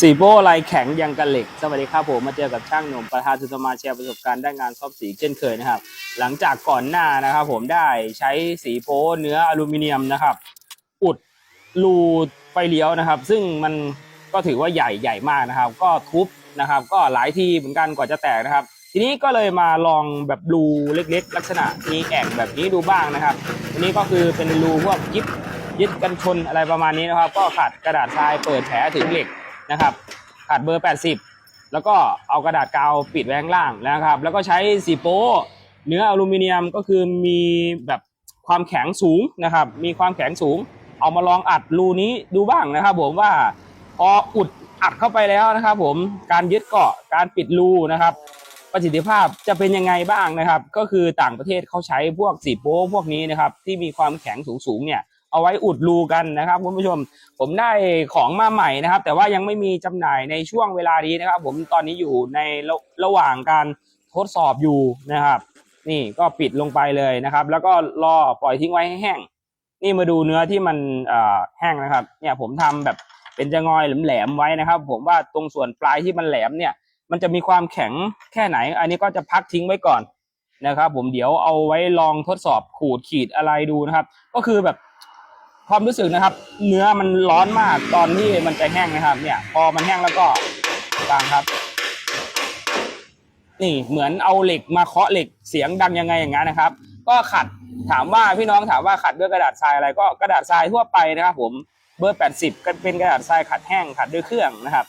สีโบลายแข็งยังกันเหล็ก สวัสดีครับผมมาเจอกับช่างหนุ่มประธานสุตมาแชร์ประสบการณ์ด้านงานซ่อมสีเช่นเคยนะครับ หลังจากก่อนหน้านะครับผมได้ใช้สีโป้เนื้ออลูมิเนียมนะครับ อุดรูไฟเลี้ยวนะครับ ซึ่งมันก็ถือว่าใหญ่ใหญ่มากนะครับ ก็ทุบนะครับ ก็หลายทีเหมือนกันกว่าจะแตกนะครับ ทีนี้ก็เลยมาลองแบบรูเล็ก ๆ ลักษณะมีแอ่งแบบนี้ดูบ้างนะครับทีนี้ก็คือเป็นรูพวกยิบยึดกันชนอะไรประมาณนี้นะครับ ก็ขัดกระดาษทรายเปิดแผลถึงเหล็ก นะครับขัดเบอร์ 80 แล้วก็เอากระดาษกาวปิดไว้งล่างนะครับ แล้วก็ใช้สีโป้เนื้ออลูมิเนียมก็คือมีแบบความแข็งสูงนะครับ มีความแข็งสูง เอามาลองอัดรูนี้ดูบ้างนะครับ ผมว่าพออุดอัดเข้าไปแล้วนะครับ ผมการยึดเกาะการปิดรูนะครับ ประสิทธิภาพจะเป็นยังไงบ้างนะครับ ก็คือต่างประเทศเขาใช้พวกสีโป้พวกนี้นะครับ ที่มีความแข็งสูงๆเนี่ย เอาไว้อุดรูกันนะครับคุณผู้ชม ผมได้ของมาใหม่นะครับ แต่ว่ายังไม่มีจำหน่ายในช่วงเวลานี้นะครับ ผมตอนนี้อยู่ในระระหว่างการทดสอบอยู่นะครับ นี่ก็ปิดลงไปเลยนะครับ แล้วก็รอปล่อยทิ้งไว้ให้แห้ง นี่มาดูเนื้อที่มันแห้งนะครับ เนี่ยผมทำแบบเป็นจะงอยแหลมๆไว้นะครับ ผมว่าตรงส่วนปลายที่มันแหลมเนี่ย มันจะมีความแข็งแค่ไหน อันนี้ก็จะพักทิ้งไว้ก่อนนะครับ ผมเดี๋ยวเอาไว้ลองทดสอบขูดขีดอะไรดูนะครับ ก็คือแบบ ความรู้สึกนะครับ เนื้อมันร้อนมากตอนที่มันจะแห้งนะครับ เนี่ย พอมันแห้งแล้วก็ฟังครับ นี่เหมือนเอาเหล็กมาเคาะเหล็กเสียงดังยังไงอย่างนั้นนะครับ ก็ขัดถามว่าพี่น้องถามว่าขัดด้วยกระดาษทรายอะไรก็กระดาษทรายทั่วไปนะครับผมเบอร์ 80ก็เป็นกระดาษทรายขัดแห้งขัดด้วยเครื่องนะครับ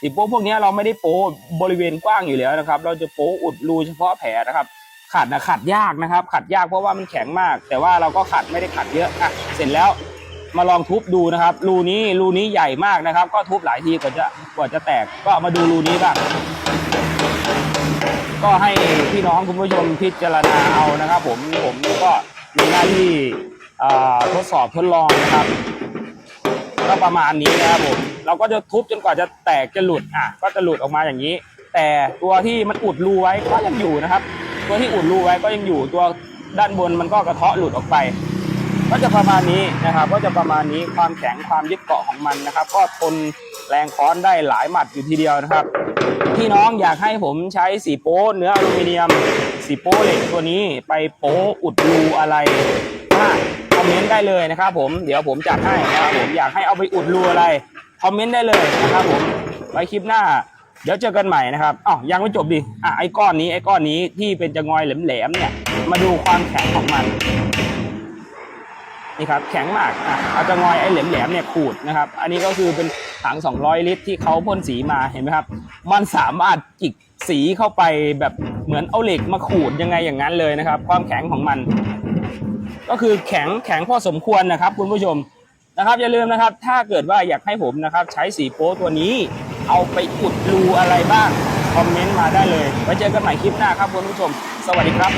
สีโป๊พวกนี้เราไม่ได้โป๊บริเวณกว้างอยู่แล้วนะครับ เราจะโป๊อุดรูเฉพาะแผลนะครับ ขัดนะขัดยากนะครับ ขัดยากเพราะว่ามันแข็งมาก แต่ว่าเราก็ขัดไม่ได้ขัดเยอะอะเสร็จแล้ว มาลองทุบดูนะครับ รูนี้รูนี้ใหญ่มากนะครับ ก็ทุบหลายทีกว่าจะกว่าจะแตกก็มาดูรูนี้บ้างก็ให้พี่น้องคุณผู้ชมพิจารณาเอานะครับ ผมผมก็มีหน้าที่ทดสอบทดลองนะครับก็ประมาณนี้นะครับผมเราก็จะทุบจนกว่าจะแตกจะหลุดอะก็จะหลุดออกมาอย่างนี้ แต่ตัวที่มันอุดรูไว้ก็ยังอยู่นะครับ ตัวที่อุดรูไว้ก็ยังอยู่ตัวด้านบนมันก็กระเทาะหลุดออกไป ก็จะประมาณนี้นะครับ ก็จะประมาณนี้ความแข็งความยึดเกาะของมันนะครับ ก็ทนแรงค้อนได้หลายหมัดอยู่ทีเดียวนะครับพี่น้องอยากให้ผมใช้สีโป๊เนื้ออลูมิเนียมสีโป๊เหล็กตัวนี้ไปโป๊อุดรูอะไรบ้าคอมเมนต์ได้เลยนะครับ ผมเดี๋ยวผมจัดให้นะครับผมอยากให้เอาไปอุดรูอะไรคอมเมนต์ได้เลยนะครับผมไว้คลิปหน้า เดี๋ยวเจอกันใหม่นะครับอ้าวยังไม่จบดิอะไอ้ก้อนนี้ไอ้ก้อนนี้ที่เป็นจะงอยแหลมๆเนี่ย มาดูความแข็งของมัน นี่ครับแข็งมากอะเอาจะงอยไอ้แหลมๆเนี่ยขูดนะครับ อันนี้ก็คือเป็นถัง 200 ลิตรที่เขาพ่นสีมาเห็นไหมครับ มันสามารถจิกสีเข้าไปแบบเหมือนเอาเหล็กมาขูดยังไงอย่างนั้นเลยนะครับ ความแข็งของมัน ก็คือแข็งแข็งพอสมควรนะครับ คุณผู้ชมนะครับ อย่าลืมนะครับ ถ้าเกิดว่าอยากให้ผมนะครับ ใช้สีโป๊ตัวนี้ เอาไปอุดรูอะไรบ้างคอมเมนต์มาได้เลยไว้เจอกันใหม่คลิปหน้าครับคุณผู้ชม สวัสดีครับ